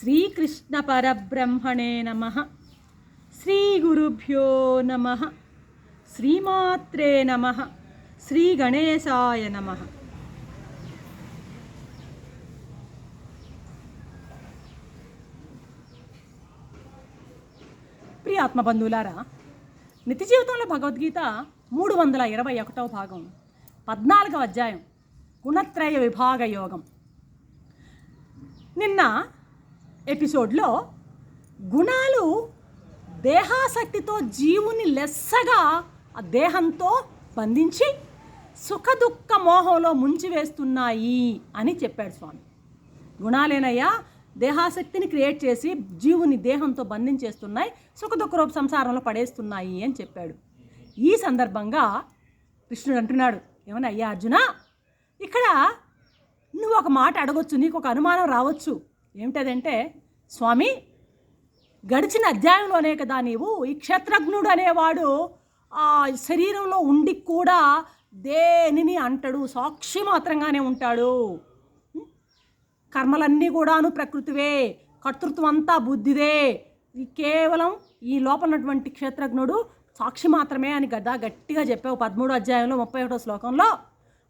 శ్రీకృష్ణ పరబ్రహ్మణే నమ. శ్రీ గురుభ్యో నమ. శ్రీమాత్రే నమ. శ్రీ గణేశాయ నమ. ప్రియ ఆత్మబంధువులారా నిత్య జీవితంలో భగవద్గీత మూడు వందల ఇరవై ఒకటవ భాగం పద్నాలుగవ అధ్యాయం గుణత్రయ విభాగ యోగం. నిన్న ఎపిసోడ్లో గుణాలు దేహాసక్తితో జీవుని లెస్సగా ఆ దేహంతో బంధించి సుఖదుఖ మోహంలో ముంచివేస్తున్నాయి అని చెప్పాడు స్వామి. గుణాలేనయ్యా దేహాసక్తిని క్రియేట్ చేసి జీవుని దేహంతో బంధించేస్తున్నాయి సుఖదుఖ రూప సంసారంలో పడేస్తున్నాయి అని చెప్పాడు. ఈ సందర్భంగా కృష్ణుడు అంటున్నాడు ఏమన్నా అయ్యా అర్జున ఇక్కడ నువ్వు ఒక మాట అడగొచ్చు నీకు ఒక అనుమానం రావచ్చు. ఏమిటదంటే స్వామి గడిచిన అధ్యాయంలోనే కదా నీవు ఈ క్షేత్రజ్ఞుడు అనేవాడు ఆ శరీరంలో ఉండి కూడా దేనిని అంటాడు? సాక్షి మాత్రంగానే ఉంటాడు. కర్మలన్నీ కూడాను ప్రకృతివే కర్తృత్వం అంతా బుద్ధిదే. కేవలం ఈ లోపల ఉన్నటువంటి క్షేత్రజ్ఞుడు సాక్షి మాత్రమే అని గదా గట్టిగా చెప్పావు పదమూడు అధ్యాయంలో ముప్పై ఒకటో శ్లోకంలో.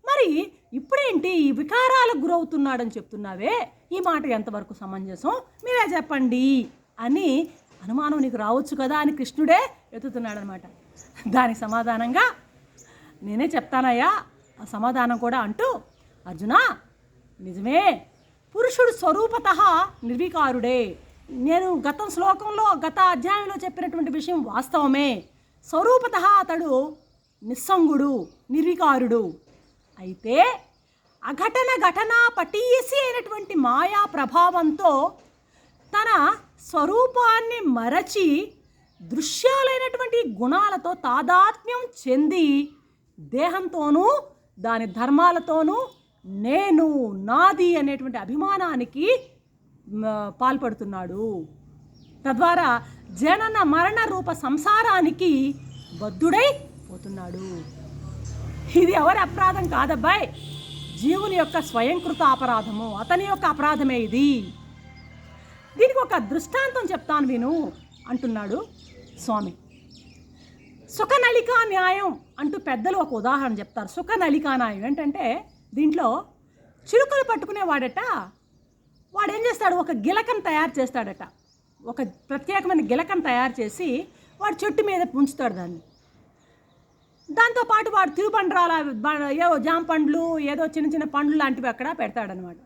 మరి ఇప్పుడేంటి ఈ వికారాలకు గురవుతున్నాడని చెప్తున్నావే? ఈ మాట ఎంతవరకు సమంజసం? మీరే చెప్పండి అని అనుమానం నీకు రావచ్చు కదా అని కృష్ణుడే ఎత్తుతున్నాడనమాట. దానికి సమాధానంగా నేనే చెప్తానయ్యా. ఆ సమాధానం కూడా అంటూ అర్జున నిజమే. పురుషుడు స్వరూపత నిర్వికారుడే. నేను గత శ్లోకంలో గత అధ్యాయంలో చెప్పినటువంటి విషయం వాస్తవమే. స్వరూపత అతడు నిస్సంగుడు నిర్వికారుడు. అయితే అఘటన ఘటన పటీయసి అయినటువంటి మాయా ప్రభావంతో తన స్వరూపాన్ని మరచి దృశ్యాలైనటువంటి గుణాలతో తాదాత్మ్యం చెంది దేహంతోనూ దాని ధర్మాలతోనూ నేను నాది అనేటువంటి అభిమానానికి పాల్పడుతున్నాడు. తద్వారా జనన మరణ రూప సంసారానికి బద్ధుడై పోతున్నాడు. ఇది ఎవరి అపరాధం కాదబ్బాయ్? జీవుని యొక్క స్వయంకృత అపరాధము అతని యొక్క అపరాధమే ఇది. దీనికి ఒక దృష్టాంతం చెప్తాను విను అంటున్నాడు స్వామి. సుఖనళికా న్యాయం అంటూ పెద్దలు ఒక ఉదాహరణ చెప్తారు. సుఖనళికా న్యాయం ఏంటంటే దీంట్లో చిలుకలు పట్టుకునేవాడట వాడు ఏం చేస్తాడు? ఒక గిలకం తయారు చేస్తాడట. ఒక ప్రత్యేకమైన గిలకం తయారు చేసి వాడు చెట్టు మీద ఉంచుతాడు దాన్ని. దాంతోపాటు వాడు తిరుబండ్రాల ఏవో జామ పండ్లు ఏదో చిన్న చిన్న పండ్లు లాంటివి అక్కడ పెడతాడనమాట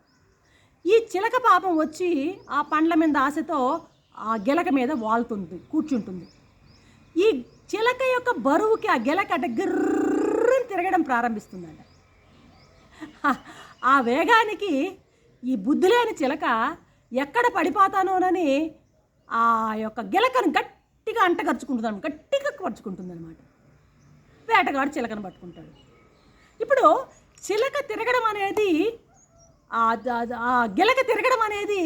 ఈ చిలక పాపం వచ్చి ఆ పండ్ల మీద ఆశతో ఆ గిలక మీద వాలుతుంది కూర్చుంటుంది. ఈ చిలక యొక్క బరువుకి ఆ గిలక అట గిర్రని తిరగడం ప్రారంభిస్తుందంట. ఆ- వేగానికి ఈ బుద్ధి లేని చిలక ఎక్కడ పడిపోతానోనని ఆ యొక్క గిలకను గట్టిగా అంటగరుచుకుంటుంది గట్టిగా పరుచుకుంటుందన్నమాట. వేటగాడు చిలకను పట్టుకుంటాడు. ఇప్పుడు చిలక తిరగడం అనేది ఆ గిలక తిరగడం అనేది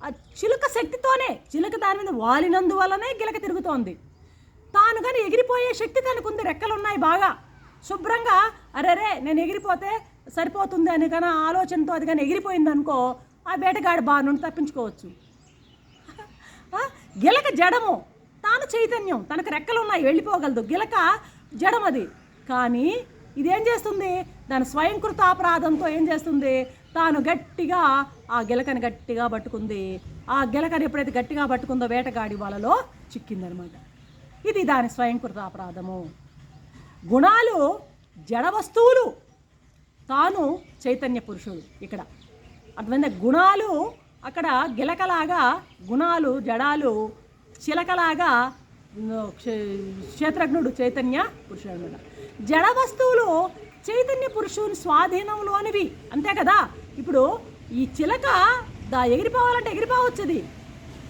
ఆ చిలుక శక్తితోనే చిలుక దాని మీద వాలినందువల్లనే గిలక తిరుగుతోంది. తాను కానీ ఎగిరిపోయే శక్తి తనకు ఉంది రెక్కలు ఉన్నాయి బాగా. శుభ్రంగా అరేరే నేను ఎగిరిపోతే సరిపోతుంది అని కానీ ఆలోచనతో అది కానీ ఎగిరిపోయింది అనుకో ఆ వేటగాడి బారి నుండి తప్పించుకోవచ్చు. గిలక జడము తాను చైతన్యం తనకు రెక్కలు ఉన్నాయి వెళ్ళిపోగలదు. గిలక జడం అది కానీ ఇదేం చేస్తుంది? దాని స్వయంకృత అపరాధంతో ఏం చేస్తుంది? తాను గట్టిగా ఆ గిలకని గట్టిగా పట్టుకుంది. ఆ గిలకని ఎప్పుడైతే గట్టిగా పట్టుకుందో వేటగాడి వలలో చిక్కిందనమాట. ఇది దాని స్వయంకృత అపరాధము. గుణాలు జడ వస్తువులు. తాను చైతన్య పురుషుడు ఇక్కడ. అర్థమైందా? గుణాలు అక్కడ గిలకలాగా గుణాలు జడాలు చిలకలాగా క్షేత్రజ్ఞుడు చైతన్య పురుషుడు. జడ వస్తువులు చైతన్య పురుషుని స్వాధీనంలోనివి అంతే కదా? ఇప్పుడు ఈ చిలక దా ఎగిరిపోవాలంటే ఎగిరిపోవచ్చుది.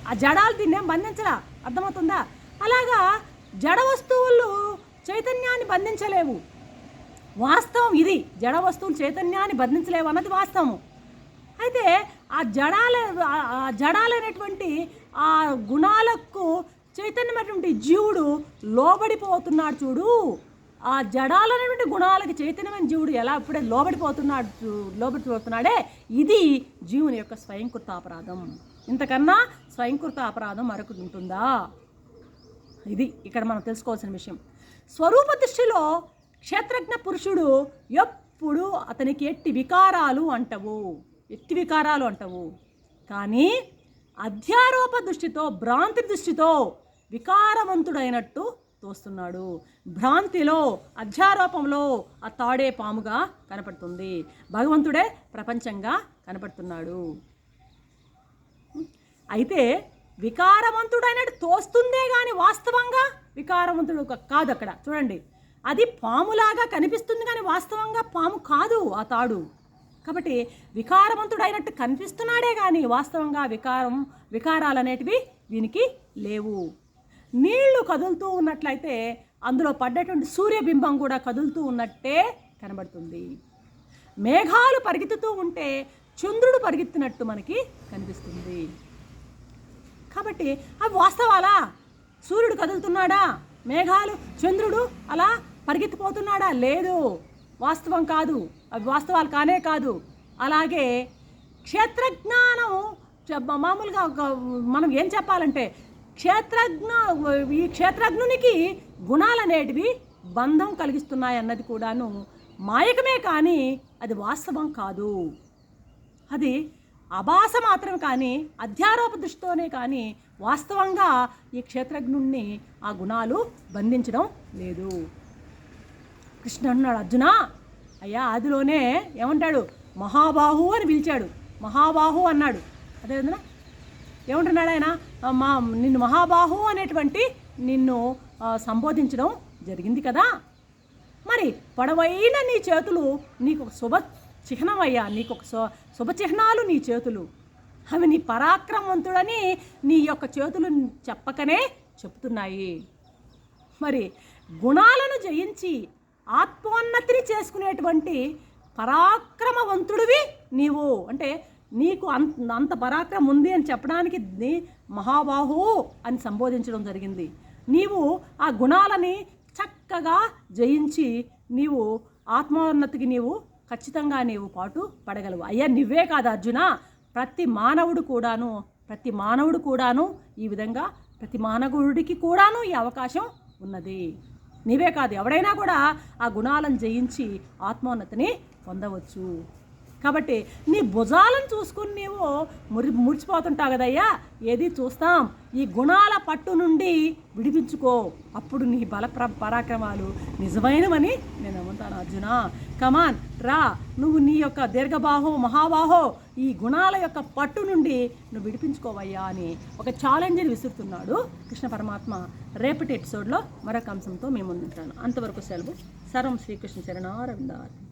ఆ జడాలు దీన్నేం బంధించరా అర్థమవుతుందా? అలాగా జడ వస్తువులు చైతన్యాన్ని బంధించలేవు. వాస్తవం ఇది. జడ వస్తువులు చైతన్యాన్ని బంధించలేవు అన్నది వాస్తవం అయితే ఆ జడాల ఆ- ఆ జడాలైనటువంటి ఆ గుణాలకు చైతన్యమైనటువంటి జీవుడు లోబడిపోతున్నాడు చూడు. ఆ జడాలనేటువంటి గుణాలకి చైతన్యమైన జీవుడు ఎలా ఇప్పుడే లోబడిపోతున్నాడు లోబడిపోతున్నాడే? ఇది జీవుని యొక్క స్వయంకృత అపరాధం. ఇంతకన్నా స్వయంకృత అపరాధం మరొకటి ఉంటుందా? ఇది ఇక్కడ మనం తెలుసుకోవాల్సిన విషయం. స్వరూప దృష్టిలో క్షేత్రజ్ఞ పురుషుడు ఎప్పుడు అతనికి ఎట్టి వికారాలు అంటవు. ఎట్టి వికారాలు అంటవు. కానీ అధ్యారోప దృష్టితో భ్రాంతి దృష్టితో వికారవంతుడైనట్టు తోస్తున్నాడు. భ్రాంతిలో అధ్యారోపంలో ఆ తాడే పాముగా కనపడుతుంది. భగవంతుడే ప్రపంచంగా కనపడుతున్నాడు. అయితే వికారవంతుడైనట్టు తోస్తుందే కానీ వాస్తవంగా వికారవంతుడు కాదు అక్కడ. చూడండి. అది పాములాగా కనిపిస్తుంది కానీ వాస్తవంగా పాము కాదు ఆ తాడు. కాబట్టి వికారవంతుడైనట్టు కనిపిస్తున్నాడే కానీ వాస్తవంగా వికారం వికారాలు అనేటివి దీనికి లేవు. నీళ్ళు కదులుతూ ఉన్నట్లయితే అందులో పడ్డటువంటి సూర్యబింబం కూడా కదులుతూ ఉన్నట్టే కనబడుతుంది. మేఘాలు పరిగెత్తుతూ ఉంటే చంద్రుడు పరిగెత్తినట్టు మనకి కనిపిస్తుంది. కాబట్టి అవి వాస్తవాలా? సూర్యుడు కదులుతున్నాడా? మేఘాలు చంద్రుడు అలా పరిగెత్తిపోతున్నాడా? లేదు. వాస్తవం కాదు. అవి వాస్తవాలు కానే కాదు. అలాగే క్షేత్రజ్ఞానం మామూలుగా ఒక మనం ఏం చెప్పాలంటే క్షేత్రజ్ఞ ఈ క్షేత్రజ్ఞునికి గుణాలు అనేటివి బంధం కలిగిస్తున్నాయి అన్నది కూడాను మాయకమే కానీ అది వాస్తవం కాదు. అది అభాస మాత్రం కానీ అధ్యారోప దృష్టితోనే కానీ వాస్తవంగా ఈ క్షేత్రజ్ఞుణ్ణి ఆ గుణాలు బంధించడం లేదు. కృష్ణ అన్నాడు అర్జున అయ్యా ఆదిలోనే ఏమంటాడు? మహాబాహు అని పిలిచాడు. మహాబాహు అన్నాడు. అదేవిధంగా ఏమంటున్నాడు ఆయన? మా నిన్ను మహాబాహు అనేటువంటి నిన్ను సంబోధించడం జరిగింది కదా? మరి పొడవైన నీ చేతులు నీకు ఒక శుభ చిహ్నం అయ్యా నీకు ఒక శు శుభ చిహ్నాలు నీ చేతులు. అవి నీ పరాక్రమవంతుడని నీ యొక్క చేతులు చెప్పకనే చెప్తున్నాయి మరి గుణాలను జయించి ఆత్మోన్నతిని చేసుకునేటువంటి పరాక్రమవంతుడివి నీవు. అంటే నీకు అంత అంత పరాక్రమం ఉంది అని చెప్పడానికి నీ మహాబాహు అని సంబోధించడం జరిగింది. నీవు ఆ గుణాలని చక్కగా జయించి నీవు ఆత్మోన్నతికి నీవు ఖచ్చితంగా నీవు పాటు పడగలవు. అయ్యా నువ్వే కాదు అర్జున. ప్రతి మానవుడు కూడాను ప్రతి మానవుడు కూడాను ఈ విధంగా ప్రతి మానవుడికి కూడాను ఈ అవకాశం ఉన్నది. నీవే కాదు ఎవడైనా కూడా ఆ గుణాలను జయించి ఆత్మోన్నతిని పొందవచ్చు. కాబట్టి నీ భుజాలను చూసుకుని నీవు మురి మురిచిపోతుంటావు కదయ్యా. ఏది చూస్తాం. ఈ గుణాల పట్టు నుండి విడిపించుకో. అప్పుడు నీ బల ప్ర పరాక్రమాలు నిజమైనవని నేను నమ్ముతాను అర్జున. కమాన్ రా. నువ్వు నీ యొక్క దీర్ఘబాహో మహాబాహో ఈ గుణాల యొక్క పట్టు నుండి నువ్వు విడిపించుకోవయ్యా అని ఒక ఛాలెంజ్ని విసురుతున్నాడు కృష్ణ పరమాత్మ. రేపటి ఎపిసోడ్లో మరొక అంశంతో మేము ముందుంటాను. అంతవరకు సెలవు. సర్వం శ్రీకృష్ణ చరణారందారు